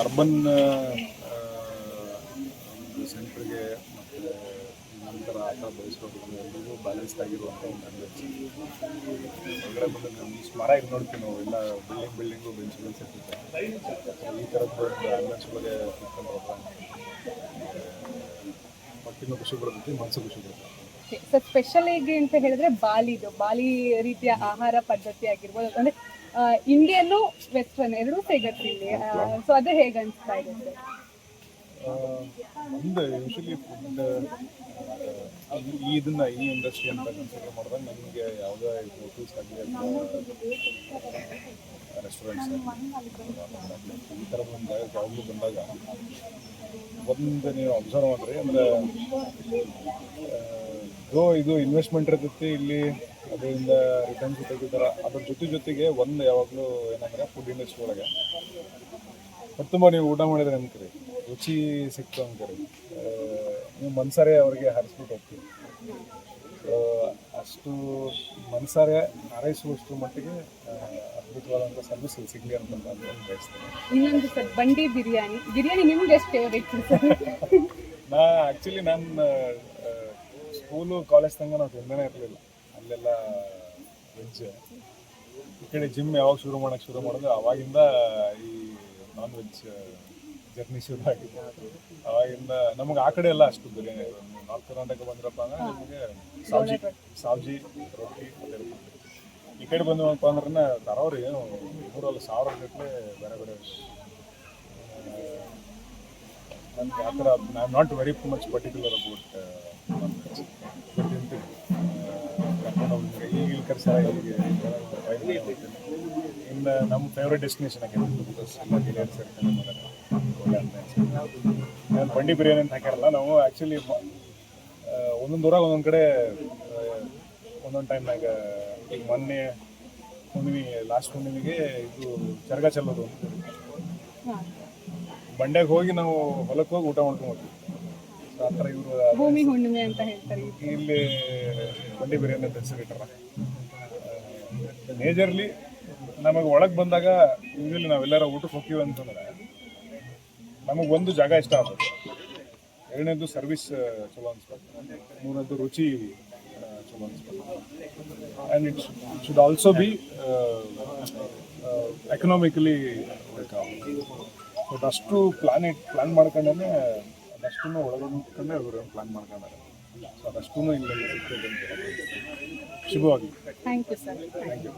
Urban ಸೆಂಟ್ರಿಗೆ ಮತ್ತು ನಂತರ ಆಟ ಬೆಳೆಸ್ಕೊಂಡು ಎಲ್ಲರಿಗೂ ಬ್ಯಾಲೆನ್ಸ್ಡ್ ಆಗಿರುವಂಥ ಒಂದು ಅಂಗಡಿ ಹೊರಗಡೆ ಬಂದು ನಮ್ಮ ಸ್ಮರ ಇಲ್ಲಿ ನೋಡ್ತೀವಿ ನಾವು. ಎಲ್ಲ ಬಿಲ್ಡಿಂಗ್ ಬಿಲ್ಡಿಂಗು ಬೆಂಚ್ ಬೆಂಚ್ ಇರ್ತೈತೆ ಈ ಒಂದು ಆಂಬುಲೆನ್ಸ್ ಒಳಗೆ ಕುತ್ಕೊಂಡು ಹೋಗ್ತಾ ಹೊಟ್ಟಿನೂ ಖುಷಿ ಬರ್ತೈತಿ ಮನಸ್ಸು ಖುಷಿ ಬರ್ತೈತಿ ಸರ್ ಸ್ಪೆಷಲ್ ಹೇಗೆ ಅಂತ ಹೇಳಿದ್ರೆ, ಬಾಲಿದು. ಬಾಲಿ ರೀತಿಯ ಆಹಾರ ಪದ್ಧತಿ ಆಗಿರ್ಬೋದು. ಅಂದ್ರೆ ಇಂಡಿಯನ್ನು ವೆಸ್ಟರ್ನ್ ಎರಡೂ ಸಿಗತ್ತೆ ಇಲ್ಲಿ. ಸೊ ಅದು ಹೇಗೆ ಅನಿಸ್ತಾ ಇದೆ? ಒಂದು ಯೂಶಲಿ ಫುಡ್ ಈ ಇದನ್ನ ಈ ಇಂಡಸ್ಟ್ರಿ ಅಂತ ಕನ್ಸಿಡರ್ ಮಾಡಿದಾಗ ನಮಗೆ ಯಾವುದೇ ಹೋಟೆಲ್ಸ್ ಆಗಲಿ ರೆಸ್ಟೋರೆಂಟ್ಸ್ ಈ ಥರ ಒಂದು ಜಾಗಕ್ಕೆ ಯಾವಾಗಲೂ ಬಂದಾಗ ಒಂದು ನೀವು ಅಬ್ಸರ್ವ್ ಮಾಡಿರಿ ಅಂದರೆ ಗೋ ಇದು ಇನ್ವೆಸ್ಟ್ಮೆಂಟ್ ಇರ್ತೈತಿ ಇಲ್ಲಿ ಅದರಿಂದ ರಿಟರ್ನ್ಸ್ ತೆಗಿತಾರೆ ಅದ್ರ ಜೊತೆ ಜೊತೆಗೆ ಒಂದು ಯಾವಾಗಲೂ ಏನಂದ್ರೆ ಫುಡ್ ಇಂಡಸ್ಟ್ರಿ ಒಳಗೆ. ತುಂಬ ನೀವು ಊಟ ಮಾಡಿದ್ರೆ ಅನ್ಕರಿ. ರುಚಿ ಸಿಕ್ತು ಅನ್ಕರಿ. ನೀವು ಮನ್ಸಾರೆ ಅವರಿಗೆ ಹರಿಸ್ಬಿಟ್ಟು ಹೋಗ್ತೀವಿ ಸೊ ಅಷ್ಟು ಮನ್ಸಾರೆ ಹಾರೈಸುವಷ್ಟು ಮಟ್ಟಿಗೆ ಅದ್ಭುತವಾದಂಥ ಸರ್ವಿಸ್ ಸಿಗಲಿ ಅಂತ ನಾನು ಬಯಸ್ತೇನೆ ಇನ್ನೊಂದು ಸರ್ ಬಂಡಿ ಬಿರಿಯಾನಿ. ಬಿರಿಯಾನಿ ನಿಮ್ಗೆ ಎಷ್ಟು ಫೇವ್ರೇಟ್ ಸರ್? ನಾ ಆ್ಯಕ್ಚುಲಿ ನಾನು ಸ್ಕೂಲು ಕಾಲೇಜ್ ತನಕ ನಾವು ತಿಂದೇ ಇರಲಿಲ್ಲ. ಅಲ್ಲೆಲ್ಲ ವೆಜ್ ಈ ಕಡೆ ಜಿಮ್ ಯಾವಾಗ ಶುರು ಮಾಡೋಕ್ಕೆ ಶುರು ಮಾಡಿದ್ರೆ ಅವಾಗಿಂದ ಈ ನಾನ್ ವೆಜ್ ಜರ್ನಿ ಶುರು ಆಗಿದೆ. ಅವಾಗಿಂದ ನಮಗೆ ಆ ಕಡೆ ಎಲ್ಲ ಅಷ್ಟು ಬಿರಿಯಾನಿ ನಾರ್ತ್ ಕರ್ನಾಟಕ ಬಂದ್ರಪ್ಪ ಅಂದ್ರೆ ನಿಮಗೆ ಸಾವ್ಜಿ ಸಾವ್ಜಿ ರೊಟ್ಟಿ. ಈ ಕಡೆ ಬಂದವಪ್ಪ ಅಂದ್ರೆ ತರೋರಿ ಏನು ನೂರಲ್ಲ ಸಾವಿರ ಗಟ್ಟಲೆ ಬೇರೆ ಬೇರೆ. ನನಗೆ ಆ ಥರ I am not very much particular about ಇಲ್ಲಿ ಇನ್ನು ನಮ್ಮ ಫೇವ್ರೆಟ್ ಡೆಸ್ಟಿನೇಷನ್ ಆಗಿರೋದು ಬಿಕಾಸ್ ಎಲ್ಲ ಗೆಳೆಯರು ಸೇರ್ಕೊಂಡು ಮಾಡೋದು ಒಳ್ಳೆ ಅಂತ ನಾನು ಬಂಡಿ ಬಿರಿಯಾನಿ ಅಂತ ಹಾಕ್ಯಾರಲ್ಲ ನಾವು ಆ್ಯಕ್ಚುಲಿ ಒಂದೊಂದು ಊರಾಗ ಒಂದೊಂದು ಕಡೆ ಒಂದೊಂದು ಟೈಮ್ನಾಗ ಈಗ ಮೊನ್ನೆ ಹುಣ್ಣಿಮೆ ಲಾಸ್ಟ್ ಹುಣ್ಣಿಮೆಗೆ ಇದು ಚರಗ ಚೆಲ್ಲೋದು. ಬಂಡೆಗೆ ಬಂಡ್ಯಾಗ ಹೋಗಿ ನಾವು ಹೊಲಕ್ಕೆ ಹೋಗಿ ಊಟ ಮಾಡ್ಕೊಂಡ್ಬರ್ತೀವಿ ಸೊ ಆ ಥರ ಇವರು ಭೂಮಿ ಹುಣ್ಣಿಮೆ ಅಂತ ಹೇಳ್ತಾರೆ ಇಲ್ಲಿ ಬಂಡಿ ಬಿರಿಯಾನಿ ಅಂತ ಹೆಸರಿಟ್ಟಾರ ಮೇಜರ್ಲಿ ನಮಗೆ ಒಳಗೆ ಬಂದಾಗ ಇಲ್ಲಿ ನಾವೆಲ್ಲರ ಊಟಕ್ಕೆ ಹೋಗ್ತೀವಿ ಅಂತಂದ್ರೆ ನಮಗೆ ಒಂದು ಜಾಗ ಇಷ್ಟ ಆಗುತ್ತೆ ಎರಡನೇದು ಸರ್ವಿಸ್ ಚಲೋ ಅನ್ಸ್ಬೇಕು. ಮೂರನೇದು ರುಚಿ ಚಲೋ ಅನ್ಸ್ಬೇಕು. And it's it should also be economically ಅದಷ್ಟು ಪ್ಲಾನ್ ಇಟ್ ಪ್ಲಾನ್ ಮಾಡ್ಕೊಂಡೇ ಅದಷ್ಟು ಒಳಗೊಂಡ್ಕೊಂಡೆ ಅವರು ಪ್ಲಾನ್ ಮಾಡ್ಕೊಂಡಾರೆ. ಸೊ ಅದಷ್ಟೂ ಇಲ್ಲಿ ಸಿಗ್ತದೆ ಅಂತ. ಶುಭವಾಗಿ thank you sir thank you